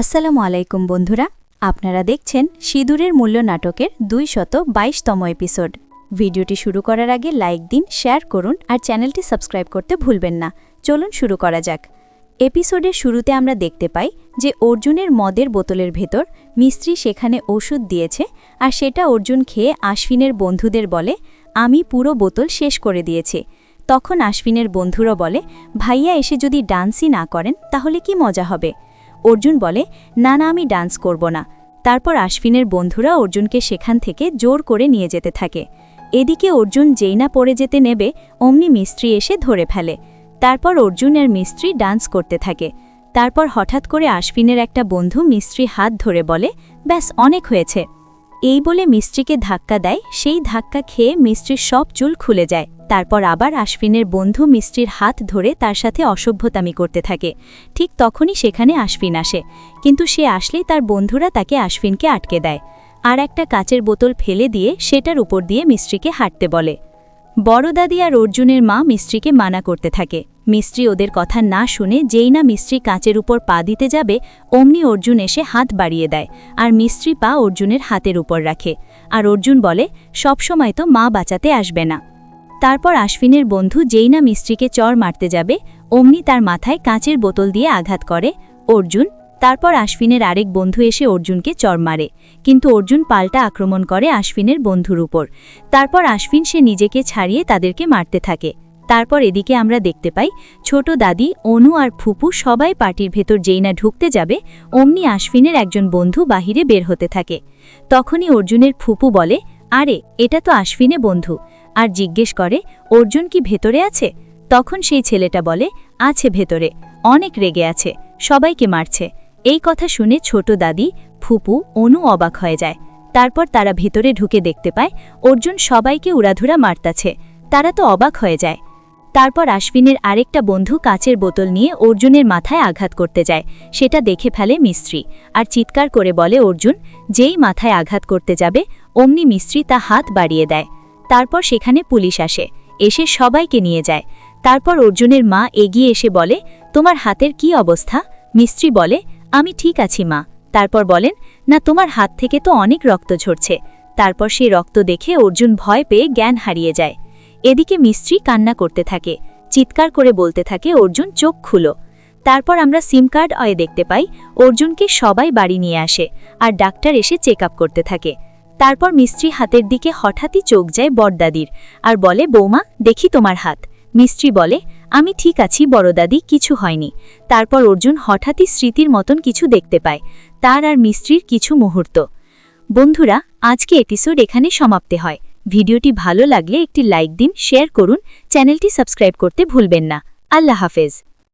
আসসালামু আলাইকুম বন্ধুরা, আপনারা দেখছেন সিঁদুরের মূল্য নাটকের দুই শত বাইশতম এপিসোড। ভিডিওটি শুরু করার আগে লাইক দিন, শেয়ার করুন আর চ্যানেলটি সাবস্ক্রাইব করতে ভুলবেন না। চলুন শুরু করা যাক। এপিসোডের শুরুতে আমরা দেখতে পাই যে অর্জুনের মদের বোতলের ভেতর মিস্ত্রি সেখানে ওষুধ দিয়েছে আর সেটা অর্জুন খেয়ে আশ্বিনের বন্ধুদের বলে, আমি পুরো বোতল শেষ করে দিয়েছি। তখন আশ্বিনের বন্ধুরা বলে, ভাইয়া এসে যদি ডান্সই না করেন, তাহলে কি মজা হবে? অর্জুন বলে, না না, আমি ডান্স করব না। তারপর আশ্বিনের বন্ধুরা অর্জুনকে সেখান থেকে জোর করে নিয়ে যেতে থাকে। এদিকে অর্জুন যেই না পড়ে যেতে নেবে, অমনি মিস্ত্রি এসে ধরে ফেলে। তারপর অর্জুন আর মিস্ত্রি ডান্স করতে থাকে। তারপর হঠাৎ করে আশ্বিনের একটা বন্ধু মিস্ত্রি হাত ধরে বলে, ব্যাস, অনেক হয়েছে। এই বলে মিস্ত্রিকে ধাক্কা দেয়। সেই ধাক্কা খেয়ে মিস্ত্রির সব চুল খুলে যায়। তারপর আবার আশ্বিনের বন্ধু মিস্ত্রির হাত ধরে তার সাথে অসভ্যতামি করতে থাকে। ঠিক তখনই সেখানে আশ্বিন আসে। কিন্তু সে আসলেই তার বন্ধুরা তাকে আশ্বিনকে আটকে দেয়। আর একটা কাচের বোতল ফেলে দিয়ে সেটার উপর দিয়ে মিস্ত্রিকে হাঁটতে বলে। বড় দাদি আর অর্জুনের মা মিস্ত্রিকে মানা করতে থাকে। মিস্ত্রি ওদের কথা না শুনে যেই না মিস্ত্রি কাঁচের উপর পা দিতে যাবে, অমনি অর্জুন এসে হাত বাড়িয়ে দেয় আর মিস্ত্রি পা অর্জুনের হাতের উপর রাখে। আর অর্জুন বলে, সবসময় তো মা বাঁচাতে আসবে না। তারপর আশ্বিনের বন্ধু যেই না মিস্ত্রিকে চর মারতে যাবে, অমনি তার মাথায় কাঁচের বোতল দিয়ে আঘাত করে। অর্জুন, তারপর আশ্বিনের আরেক বন্ধু এসে অর্জুনকে চর মারে। কিন্তু অর্জুন পাল্টা আক্রমণ করে আশ্বিনের বন্ধুর উপর। তারপর আশ্বিন সে নিজেকে ছাড়িয়ে তাদেরকে মারতে থাকে। তারপর এদিকে আমরা দেখতে পাই, ছোট দাদি, অনু আর ফুপু সবাই পার্টির ভেতর যেই না ঢুকতে যাবে, অমনি আশ্বিনের একজন বন্ধু বাহিরে বের হতে থাকে। তখনই অর্জুনের ফুপু বলে আরে, এটা তো আশ্বিনে বন্ধু। আর জিজ্ঞেস করে, অর্জুন কি ভেতরে আছে? তখন সেই ছেলেটা বলে, আছে ভেতরে, অনেক রেগে আছে, সবাইকে মারছে। এই কথা শুনে ছোট দাদি, ফুপু, অনু অবাক হয়ে যায়। তারপর তারা ভেতরে ঢুকে দেখতে পায়, অর্জুন সবাইকে উড়াধুরা মারতাছে। তারা তো অবাক হয়ে যায়। তারপর আশ্বিনের আরেকটা বন্ধু কাচের বোতল নিয়ে অর্জুনের মাথায় আঘাত করতে যায়। সেটা দেখে ফেলে মিস্ত্রি। আর চিৎকার করে বলে অর্জুন, যেই মাথায় আঘাত করতে যাবে, অমনি মিস্ত্রি তা হাত বাড়িয়ে দেয়। তারপর সেখানে পুলিশ আসে। এসে সবাইকে নিয়ে যায়। তারপর অর্জুনের মা এগিয়ে এসে বলে, তোমার হাতের কি অবস্থা? মিস্ত্রি বলে, আমি ঠিক আছি মা। তারপর বলেন, না, তোমার হাত থেকে তো অনেক রক্ত ঝরছে। তারপর সেই রক্ত দেখে অর্জুন ভয় পেয়ে জ্ঞান হারিয়ে যায়। এদিকে মিস্ত্রি কান্না করতে থাকে, চিৎকার করে বলতে থাকে, অর্জুন, চোখ খুলো। তারপর আমরা সিম কার্ড অয়ে দেখতে পাই, অর্জুনকে সবাই বাড়ি নিয়ে আসে আর ডাক্তার এসে চেক করতে থাকে। তারপর মিস্ত্রি হাতের দিকে হঠাৎই চোখ যায় বড়দাদির আর বলে, বৌমা, দেখি তোমার হাত। মিস্ত্রি বলে, আমি ঠিক আছি বড়দাদি, কিছু হয়নি। তারপর অর্জুন হঠাৎই স্মৃতির মতন কিছু দেখতে পায়, তার আর মিস্ত্রির কিছু মুহূর্ত। বন্ধুরা, আজকে এপিসোড এখানে সমাপ্তি হয়। ভিডিওটি ভালো লাগলে একটি লাইক দিন, শেয়ার করুন, চ্যানেলটি সাবস্ক্রাইব করতে ভুলবেন না। আল্লাহ হাফেজ।